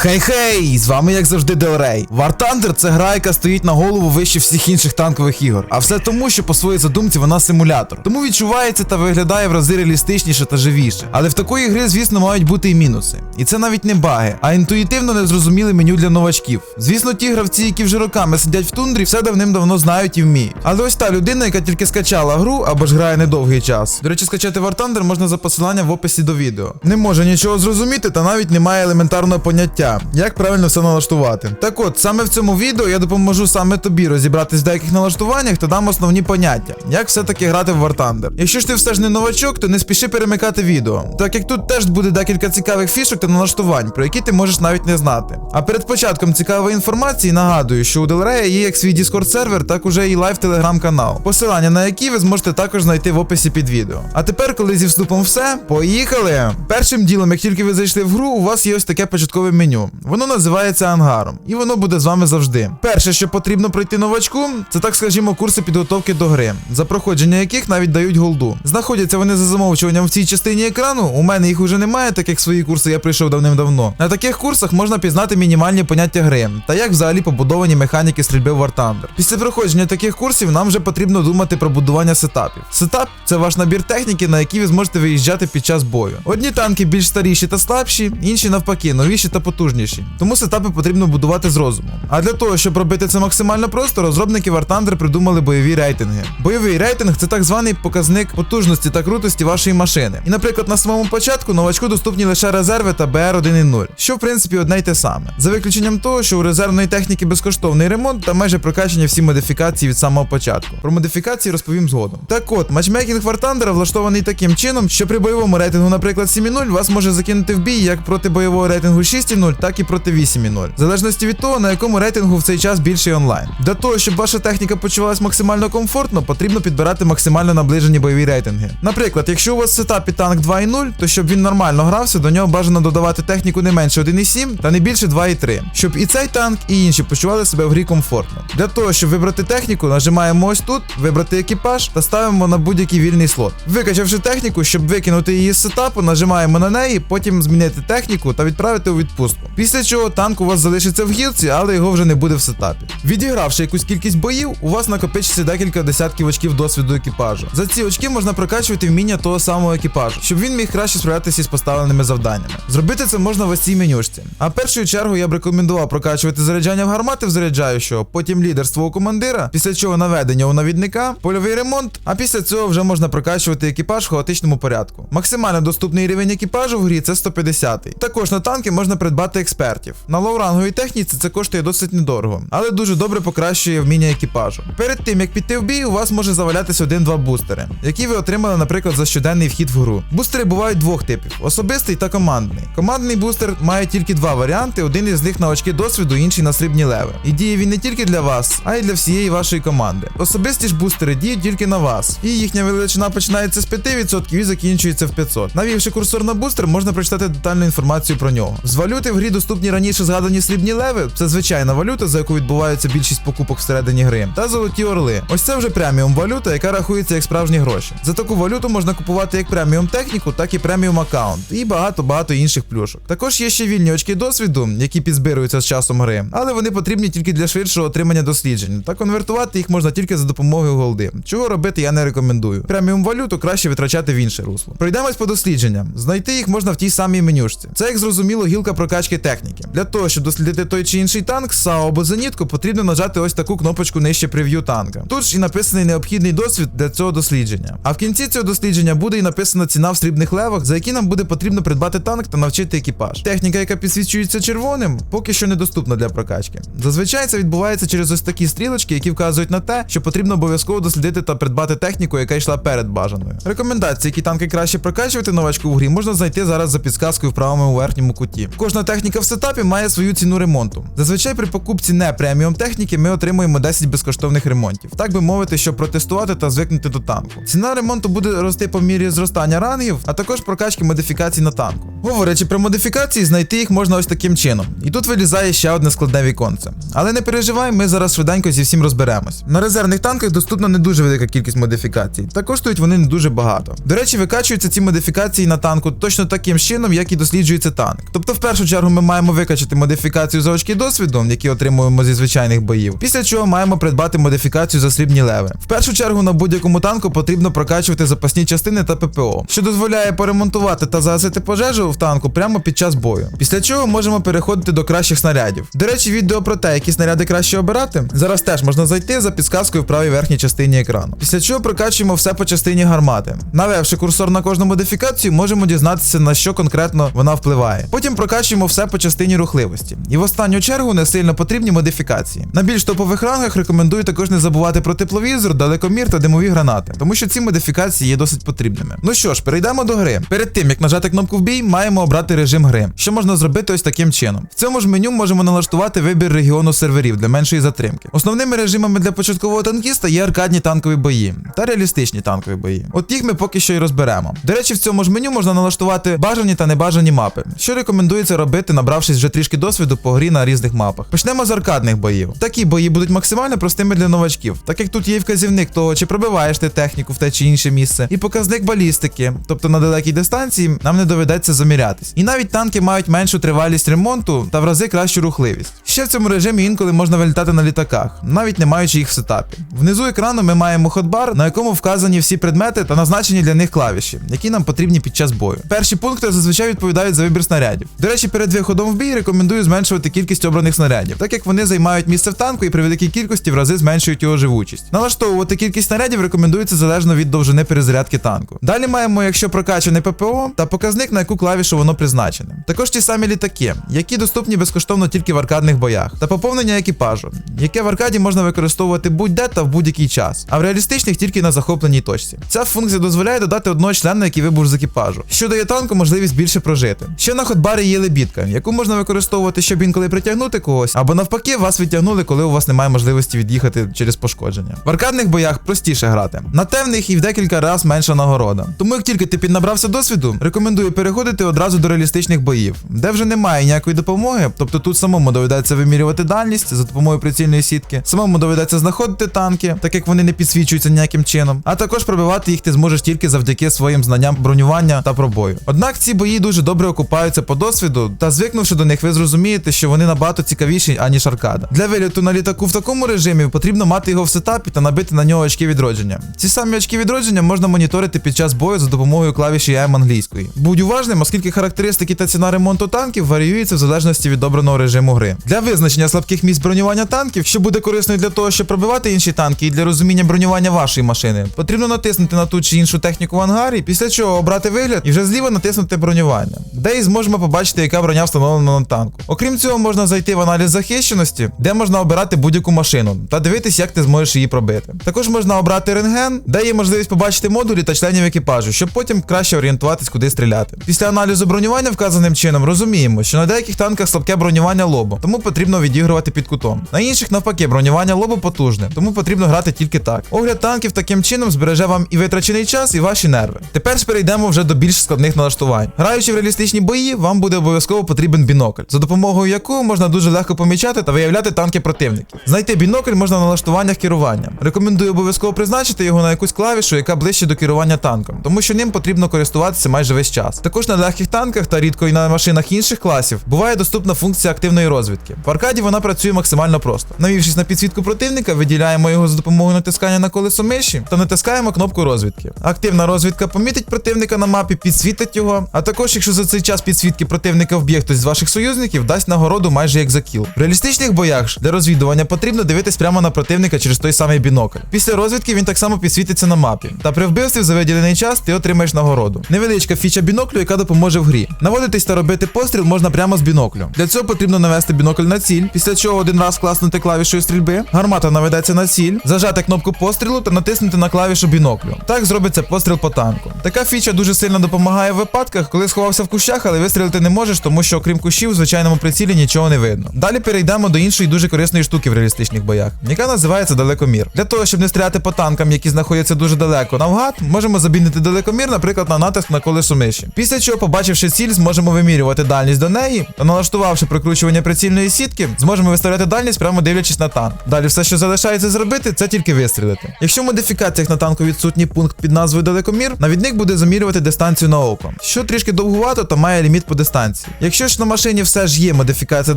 Хей-хей! З вами як завжди Деорей. War Thunder – це гра, яка стоїть на голову вище всіх інших танкових ігор. А все тому, що по своїй задумці вона симулятор. Тому відчувається та виглядає в рази реалістичніше та живіше. Але в такої гри, звісно, мають бути і мінуси. І це навіть не баги, а інтуїтивно незрозуміле меню для новачків. Звісно, ті гравці, які вже роками сидять в тундрі, все давним-давно знають і вміють. Але ось та людина, яка тільки скачала гру або ж грає недовгий час. До речі, скачати War Thunder можна за посиланням в описі до відео. Не може нічого зрозуміти та навіть не має елементарного поняття, як правильно все налаштувати. Так от, саме в цьому відео я допоможу саме тобі розібратись в деяких налаштуваннях та дам основні поняття, як все-таки грати в War Thunder. Якщо ж ти все ж не новачок, то не спіши перемикати відео, так як тут теж буде декілька цікавих фішок та налаштувань, про які ти можеш навіть не знати. А перед початком цікавої інформації нагадую, що у Делрея є як свій Discord сервер, так уже і лайв телеграм-канал, посилання на які ви зможете також знайти в описі під відео. А тепер, коли зі вступом все, поїхали! Першим ділом, як тільки ви зайшли в гру, у вас є ось таке початкове меню. Воно називається ангаром, і воно буде з вами завжди. Перше, що потрібно пройти новачку, це так скажімо, курси підготовки до гри, за проходження яких навіть дають голду. Знаходяться вони за замовчуванням в цій частині екрану. У мене їх уже немає, так як свої курси я прийшов давним-давно. На таких курсах можна пізнати мінімальні поняття гри та як взагалі побудовані механіки стрільби в War Thunder. Після проходження таких курсів нам вже потрібно думати про будування сетапів. Сетап це ваш набір техніки, на який ви зможете виїжджати під час бою. Одні танки більш старіші та слабші, інші навпаки, новіші та потужніші. Тому сетапи потрібно будувати з розумом. А для того, щоб робити це максимально просто, розробники War Thunder придумали бойові рейтинги. Бойовий рейтинг це так званий показник потужності та крутості вашої машини. І, наприклад, на самому початку новачку доступні лише резерви та BR 1.0, що в принципі одне й те саме. За виключенням того, що у резервної техніки безкоштовний ремонт та майже прокачані всі модифікації від самого початку. Про модифікації розповім згодом. Так от, матчмейкінг War влаштований таким чином, що при бойовому рейтингу, наприклад, 7.0 вас може закинути в бій як проти бойового рейтингу 6.0, так і проти 8.0. В залежності від того, на якому рейтингу в цей час більший онлайн. Для того, щоб ваша техніка почувалась максимально комфортно, потрібно підбирати максимально наближені бойові рейтинги. Наприклад, якщо у вас сетапі танк 2.0, то щоб він нормально грався, до нього бажано додавати техніку не менше 1.7 та не більше 2.3, щоб і цей танк, і інші почували себе в грі комфортно. Для того, щоб вибрати техніку, нажимаємо ось тут, вибрати екіпаж та ставимо на будь-який вільний слот. Викачавши техніку, щоб викинути її з сетапу, нажимаємо на неї, потім змінити техніку та відправити у відпустку. Після чого танк у вас залишиться в гілці, але його вже не буде в сетапі. Відігравши якусь кількість боїв, у вас накопичиться декілька десятків очків досвіду екіпажу. За ці очки можна прокачувати вміння того самого екіпажу, щоб він міг краще справлятися із поставленими завданнями. Зробити це можна в ось цій менюшці. А першою чергою я б рекомендував прокачувати заряджання в гармати в заряджаючого, потім лідерство у командира, після чого наведення у навідника, польовий ремонт, а після цього вже можна прокачувати екіпаж в хаотичному порядку. Максимально доступний рівень екіпажу в грі це 150. Також на танки можна придбати експертів. На лоуранговій техніці це коштує досить недорого, але дуже добре покращує вміння екіпажу. Перед тим як піти в бій, у вас може завалятися один-два бустери, які ви отримали, наприклад, за щоденний вхід в гру. Бустери бувають двох типів: особистий та командний. Командний бустер має тільки два варіанти: один із них на очки досвіду, інший на срібні леви. І діє він не тільки для вас, а й для всієї вашої команди. Особисті ж бустери діють тільки на вас, і їхня величина починається з 5% і закінчується в 500. Навівши курсор на бустер, можна прочитати детальну інформацію про нього. З валюти в грі доступні раніше згадані срібні леви. Це звичайна валюта, за яку відбувається більшість покупок всередині гри, та золоті орли. Ось це вже преміум валюта, яка рахується як справжні гроші. За таку валюту можна купувати як преміум техніку, так і преміум аккаунт, і багато-багато інших плюшок. Також є ще вільні очки досвіду, які підзбируються з часом гри, але вони потрібні тільки для швидшого отримання досліджень. Та конвертувати їх можна тільки за допомогою голди. Чого робити я не рекомендую. Преміум валюту краще витрачати в інше русло. Пройдемось по дослідженням. Знайти їх можна в тій самій менюшці. Це як зрозуміло гілка прокачки техніки. Для того, щоб дослідити той чи інший танк, САУ або зенітку, потрібно нажати ось таку кнопочку нижче прев'ю танка. Тут ж і написаний необхідний досвід для цього дослідження. А в кінці цього дослідження буде і написана ціна в срібних левах, за які нам буде потрібно придбати танк та навчити екіпаж. Техніка, яка підсвічується червоним, поки що недоступна для прокачки. Зазвичай це відбувається через ось такі стрілочки, які вказують на те, що потрібно обов'язково дослідити та придбати техніку, яка йшла перед бажаною. Рекомендації, які танки краще прокачувати новачку в грі, можна знайти зараз за підсказкою в правому верхньому куті. Кожна техніка в сетапі має свою ціну ремонту. Зазвичай при покупці не преміум техніки ми отримуємо 10 безкоштовних ремонтів, так би мовити, щоб протестувати та звикнути до танку. Ціна ремонту буде рости по мірі зростання рангів, а також прокачки модифікацій на танку. Говорячи про модифікації, знайти їх можна ось таким чином. І тут вилізає ще одне складне віконце. Але не переживай, ми зараз швиденько зі всім розберемось. На резервних танках доступна не дуже велика кількість модифікацій, та коштують вони не дуже багато. До речі, викачуються ці модифікації на танку точно таким чином, як і досліджується танк. Тобто, в першу чергу, ми маємо викачати модифікацію за очки досвіду, які отримуємо зі звичайних боїв. Після чого маємо придбати модифікацію за срібні леви. В першу чергу на будь-якому танку потрібно прокачувати запасні частини та ППО, що дозволяє поремонтувати та загасити пожежу в танку прямо під час бою. Після чого можемо переходити до кращих снарядів. До речі, відео про те, які снаряди краще обирати, зараз теж можна зайти за підсказкою в правій верхній частині екрану. Після чого прокачуємо все по частині гармати. Навевши курсор на кожну модифікацію, можемо дізнатися на що конкретно вона впливає. Потім прокачуємо все по частині рухливості. І в останню чергу не сильно потрібні модифікації. На більш топових рангах рекомендую також не забувати про тепловізор, далекомір та димові гранати, тому що ці модифікації є досить потрібними. Ну що ж, перейдемо до гри. Перед тим як нажати кнопку в бій, маємо обрати режим гри, що можна зробити ось таким чином. В цьому ж меню можемо налаштувати вибір регіону серверів для меншої затримки. Основними режимами для початкового танкіста є аркадні танкові бої та реалістичні танкові бої. От їх ми поки що і розберемо. До речі, в цьому ж меню можна налаштувати бажані та небажані мапи, що рекомендується робити, набравшись вже трішки досвіду по грі на різних мапах. Почнемо з аркадних боїв. Такі бої будуть максимально простими для новачків, так як тут є і вказівник того, чи пробиваєш ти техніку в те чи інше місце, і показник балістики, тобто на далекій дистанції нам не доведеться замірятись. І навіть танки мають меншу тривалість ремонту та в рази кращу рухливість. Ще в цьому режимі інколи можна вилітати на літаках, навіть не маючи їх в сетапі. Внизу екрану ми маємо ходбар, на якому вказані всі предмети та назначені для них клавіші, які нам потрібні під час бою. Перші пункти зазвичай відповідають за вибір снарядів. До речі, перед виходом в бій рекомендую зменшувати кількість обраних снарядів, так як вони займають місце в танку і при великій кількості в рази зменшують його живучість. Налаштовувати кількість снарядів рекомендується залежно від довжини перезарядки танку. Далі маємо, якщо прокачане ППО та показник, на яку клавішу воно призначене. Також ті самі літаки, які доступні безкоштовно тільки в аркадних боях, та поповнення екіпажу, яке в аркаді можна використовувати будь-де та в будь-який час, а в реалістичних тільки на захопленій точці. Ця функція дозволяє додати одного члена, який вибув з екіпажу, що дає танку можливість більше прожити. Ще на ходбарі є лебідка, яку можна використовувати, щоб інколи притягнути когось, або навпаки, вас відтягнули, коли у вас немає можливості від'їхати через пошкодження. В аркадних боях простіше грати. На темних і в декілька разів менша нагорода. Тому як тільки ти піднабрався досвіду, рекомендую переходити одразу до реалістичних боїв, де вже немає ніякої допомоги, тобто тут самому доведеться вимірювати дальність за допомогою прицільної сітки, самому доведеться знаходити танки, так як вони не підсвічуються ніяким чином, а також пробивати їх ти зможеш тільки завдяки своїм знанням бронювання та пробою. Однак ці бої дуже добре окупаються по досвіду, та звикнувши до них, ви зрозумієте, що вони набагато цікавіші, аніж аркада. Для виліту на літаку в такому режимі потрібно мати його в сетапі та набити на нього очки відродження. Ці самі очки відродження можна моніторити під час бою за допомогою клавіші М англійської. Будь уважним, оскільки характеристики та ціна ремонту танків варіюються в залежності від обраного режиму гри. Для визначення слабких місць бронювання танків, що буде корисною для того, щоб пробивати інші танки, і для розуміння бронювання вашої машини, потрібно натиснути на ту чи іншу техніку в ангарі, після чого обрати вигляд і вже зліва натиснути бронювання, де і зможемо побачити, яка броня встановлена на танку. Окрім цього, можна зайти в аналіз захищеності, де можна обирати будь-яку машину та дивитись, як ти зможеш її пробити. Також можна обрати рентген, де є можливість побачити модулі та членів екіпажу, щоб потім краще орієнтуватись, куди стріляти. Після аналізу бронювання вказаним чином розуміємо, що на деяких танках слабке бронювання лобу, тому потрібно відігрувати під кутом. На інших навпаки, бронювання лобу потужне, тому потрібно грати тільки так. Огляд танків таким чином збереже вам і витрачений час, і ваші нерви. Тепер ж перейдемо вже до більш складних налаштувань. Граючи в реалістичні бої, вам буде обов'язково потрібен бінокль, за допомогою якого можна дуже легко помічати та виявляти танки противників. Знайти бінокль можна в налаштуваннях керування. Рекомендую обов'язково призначити його на якусь клавішу, яка ближче до керування танком, тому що ним потрібно користуватися майже весь час. Також на легких танках та рідко і на машинах інших класів буває доступна функція активної розвідки. В аркаді вона працює максимально просто. Навівшись на підсвітку противника, виділяємо його за допомогою натискання на колесо миші та натискаємо кнопку розвідки. Активна розвідка помітить противника на мапі, підсвітить його. А також, якщо за цей час підсвітки противника вб'є хтось з ваших союзників, дасть нагороду майже як за кіл. В реалістичних боях для розвідування потрібно дивитись прямо на противника через той самий бінокль. Після розвідки він так само підсвітиться на мапі. Та при вбивстві за виділений час ти отримаєш нагороду. Невеличка фіча біноклю, яка допоможе в грі. Наводитись та робити постріл можна прямо з біноклю. Для цього потрібно навести бінокль на ціль, після чого один раз класнути клавішою стрільби, гармата наведеться на ціль, зажати кнопку пострілу та натиснути на клавішу біноклю. Так зробиться постріл по танку. Така фіча дуже сильно допомагає в випадках, коли сховався в кущах, але вистрілити не можеш, тому що окрім кущів в звичайному прицілі нічого не видно. Далі перейдемо до іншої дуже корисної штуки в реалістичних боях, яка називається далекомір. Для того, щоб не стріляти по танкам, які знаходяться дуже далеко навгад, можемо замінити далекомір, наприклад, на натиск на колесо миші. Після чого побачивши ціль, зможемо вимірювати дальність до неї, та налаштувавши прокручування прицільної сітки, зможемо виставляти дальність прямо дивлячись на танк. Далі все, що залишається зробити, це тільки вистрілити. Якщо в модифікаціях на танку відсутній пункт під назвою далекомір, навідник буде замірювати дистанцію на око. Що трішки довгувато, то має ліміт по дистанції. Якщо ж на машині все ж є модифікація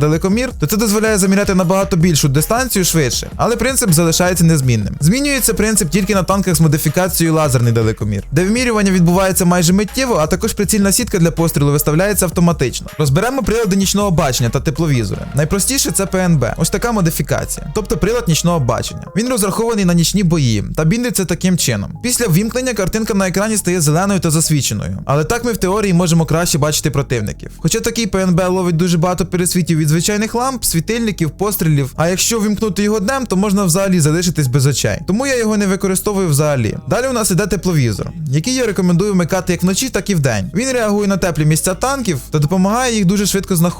далекомір, то це дозволяє заміряти набагато більшу дистанцію швидше, але принцип залишається незмінним. Змінюється принцип тільки на танках з модифікацією лазерний далекомір, де вимірювання відбувається майже миттєво, а також прицільна сітка для пострілу виставляється автоматично. Розберемо прилади нічного бачення та тепловізори. Найпростіше це ПНБ, ось така модифікація, тобто прилад нічного бачення. Він розрахований на нічні бої та біндиться таким чином. Після ввімкнення картинка на екрані стає зеленою та засвіченою. Але так ми в теорії можемо краще бачити противників. Хоча такий ПНБ ловить дуже багато пересвітів від звичайних ламп, світильників, пострілів. А якщо вімкнути його днем, то можна взагалі залишитись без очей. Тому я його не використовую взагалі. Далі у нас іде тепловізор, який я рекомендую вмикати як вночі, так і вдень. Він реагує на теплі місця танків та допомагає їх дуже швидко знаходити.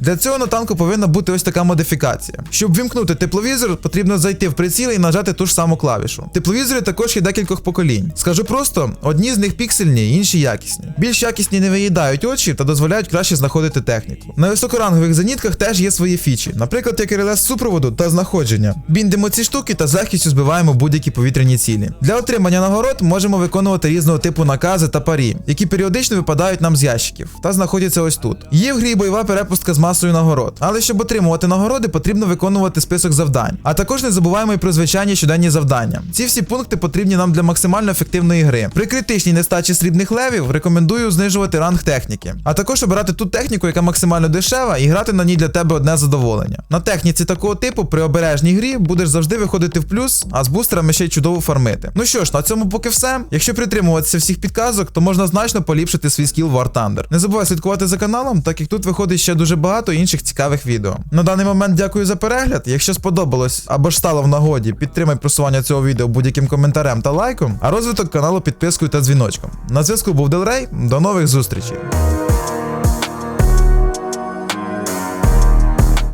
Для цього на танку повинна бути ось така модифікація. Щоб вімкнути тепловізор, потрібно зайти в приціл і нажати ту ж саму клавішу. Тепловізори також є декількох поколінь. Скажу просто, одні з них піксельні, інші якісні. Більш якісні не виїдають очі та дозволяють краще знаходити техніку. На високорангових зенітках теж є свої фічі, наприклад, як РЛС супроводу та знаходження. Біндимо ці штуки та з легкістю збиваємо будь-які повітряні цілі. Для отримання нагород можемо виконувати різного типу накази та парі, які періодично випадають нам з ящиків та знаходяться ось тут. Є в грі бойова перепустка з масою нагород, але щоб отримувати нагороди, потрібно виконувати список завдань. А також не забуваємо і про звичайні щоденні завдання. Ці всі пункти потрібні нам для максимально ефективної гри. При критичній нестачі срібних левів рекомендую знижувати ранг техніки, а також обирати ту техніку, яка максимально дешева, і грати на ній для тебе одне задоволення. На техніці такого типу при обережній грі будеш завжди виходити в плюс, а з бустерами ще й чудово фармити. Ну що ж, на цьому поки все. Якщо притримуватися всіх підказок, то можна значно поліпшити свій скіл War Thunder. Не забувай слідкувати за каналом, так як тут виходить ще дуже багато інших цікавих відео. На даний момент дякую за перегляд. Якщо сподобалось або ж стало в нагоді, підтримай просування цього відео будь-яким коментарем та лайком, а розвиток каналу підпискою та дзвіночком. На зв'язку був Делрей. До нових зустрічей.